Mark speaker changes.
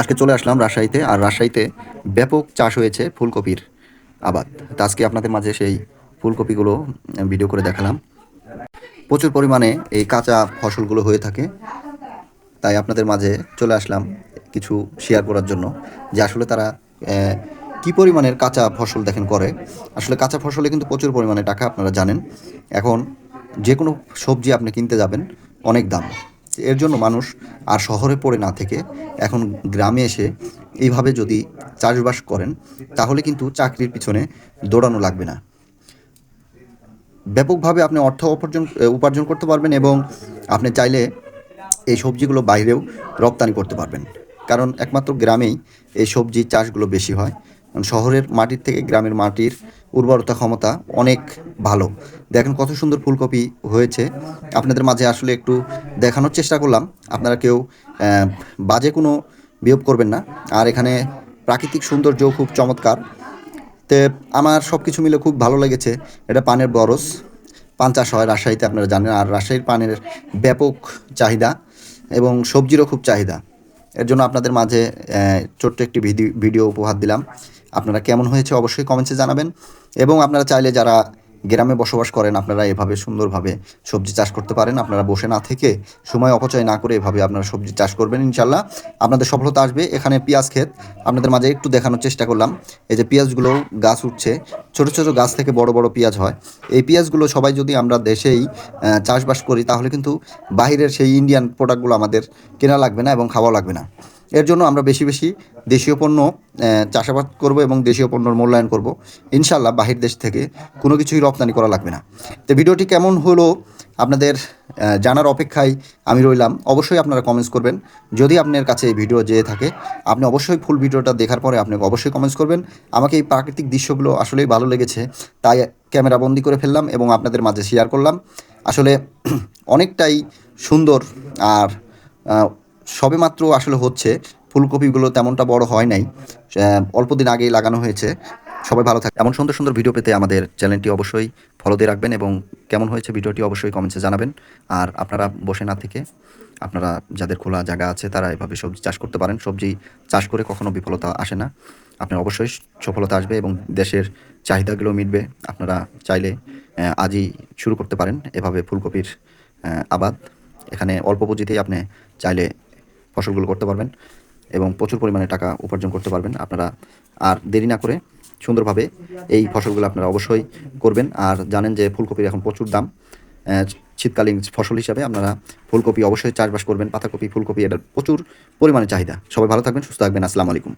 Speaker 1: আজকে চলে আসলাম রাজশাহীতে, আর রাজশাহীতে ব্যাপক চাষ হয়েছে ফুলকপির আবাদ। তো আজকে আপনাদের মাঝে সেই ফুলকপিগুলো ভিডিও করে দেখালাম। প্রচুর পরিমাণে এই কাঁচা ফসলগুলো হয়ে থাকে। তাই আপনাদের মাঝে চলে আসলাম কিছু শেয়ার করার জন্য। যে আসলে তারা কি পরিমাণের কাঁচা ফসল দেখেন করে। আসলে কাঁচা ফসলে কিন্তু প্রচুর পরিমাণে টাকা আপনারা জানেন। এখন যে কোনো সবজি আপনি কিনতে যাবেন, অনেক দাম। এর জন্য মানুষ আর শহরে পড়ে না থেকে এখন গ্রামে এসে এইভাবে যদি চাষবাস করেন, তাহলে কিন্তু চাকরির পিছনে দৌড়ানো লাগবে না। ব্যাপকভাবে আপনি অর্থ উপার্জন উপার্জন করতে পারবেন এবং আপনি চাইলে এই সবজিগুলো বাইরেও রপ্তানি করতে পারবেন। কারণ একমাত্র গ্রামেই এই সবজি চাষগুলো বেশি হয়। শহরের মাটির থেকে গ্রামের মাটির উর্বরতা ক্ষমতা অনেক ভালো। দেখেন কত সুন্দর ফুলকপি হয়েছে। আপনাদের মাঝে আসলে একটু দেখানোর চেষ্টা করলাম। আপনারা কেউ বাজে কোনো বিয়োগ করবেন না। আর এখানে প্রাকৃতিক সৌন্দর্য খুব চমৎকার। তে, আমার সব কিছু মিলে খুব ভালো লেগেছে। এটা পানের বরস পান চাষ হয় রাজশাহীতে, আপনারা জানেন। আর রাজশাহীর পানের ব্যাপক চাহিদা এবং সবজিরও খুব চাহিদা। এর জন্য আপনাদের মাঝে ছোট্ট একটি ভিডিও ভিডিও উপহার দিলাম। আপনারা কেমন হয়েছে অবশ্যই কমেন্টসে জানাবেন। এবং আপনারা চাইলে যারা গ্রামে বসবাস করেন, আপনারা এভাবে সুন্দরভাবে সবজি চাষ করতে পারেন। আপনারা বসে না থেকে সময় অপচয় না করে এভাবে আপনারা সবজি চাষ করবেন ইনশাল্লাহ আপনাদের সফলতা আসবে এখানে পেঁয়াজ ক্ষেত। আপনাদের মাঝে একটু দেখানোর চেষ্টা করলাম। এই যে পেঁয়াজগুলো গাছ উঠছে ছোট ছোট গাছ থেকে বড় বড় পেঁয়াজ হয়। এই পেঁয়াজগুলো সবাই যদি আমরা দেশেই চাষবাস করি, তাহলে কিন্তু বাহিরের সেই ইন্ডিয়ান প্রোডাক্টগুলো আমাদের কেনা লাগবে না এবং খাওয়া লাগবে না। এর জন্য আমরা বেশি বেশি দেশীয় পণ্য চাষাবাদ করব এবং দেশীয় পণ্যর মূল্যায়ন করব। ইনশাল্লাহ বাহির দেশ থেকে কোনো কিছুই রপ্তানি করা লাগবে না। তো ভিডিওটি কেমন হলো আপনাদের জানার অপেক্ষায় আমি রইলাম। অবশ্যই আপনারা কমেন্টস করবেন। যদি আপনার কাছে এই ভিডিও যেয়ে থাকে আপনি অবশ্যই ফুল ভিডিওটা দেখার পরে আপনি অবশ্যই কমেন্টস করবেন। আমাকে এই প্রাকৃতিক দৃশ্যগুলো আসলেই ভালো লেগেছে তাই ক্যামেরা বন্দি করে ফেললাম এবং আপনাদের মাঝে শেয়ার করলাম। আসলে অনেকটাই সুন্দর আর আহ, সবেমাত্র আসলে হচ্ছে ফুলকপিগুলো তেমনটা বড় হয় নাই। অল্প দিন আগেই লাগানো হয়েছে। সবাই ভালো থাকে। এমন সুন্দর সুন্দর ভিডিও পেতে আমাদের চ্যানেলটি অবশ্যই ফলো দিয়ে রাখবেন এবং কেমন হয়েছে ভিডিওটি অবশ্যই কমেন্টসে জানাবেন। আর আপনারা বসে না থেকে, আপনারা যাদের খোলা জায়গা আছে তারা এভাবে সবজি চাষ করতে পারেন। সবজি চাষ করে কখনো বিফলতা আসে না। আপনার অবশ্যই সফলতা আসবে এবং দেশের চাহিদাগুলো মিটবে। আপনারা চাইলে আজই শুরু করতে পারেন এভাবে ফুলকপির আবাদ। এখানে অল্প পুঁজিতেই আপনি চাইলে ফসলগুলো করতে পারবেন এবং প্রচুর পরিমাণে টাকা উপার্জন করতে পারবেন। আপনারা আর দেরি না করে সুন্দরভাবে এই ফসলগুলো আপনারা অবশ্যই করবেন। আর জানেন যে ফুলকপির এখন প্রচুর দাম। শীতকালীন ফসল হিসাবে আপনারা ফুলকপি অবশ্যই চাষবাস করবেন। পাতাকপি, ফুলকপি, এটার প্রচুর পরিমাণে চাহিদা। সবাই ভালো থাকবেন, সুস্থ থাকবেন। আসসালামু আলাইকুম।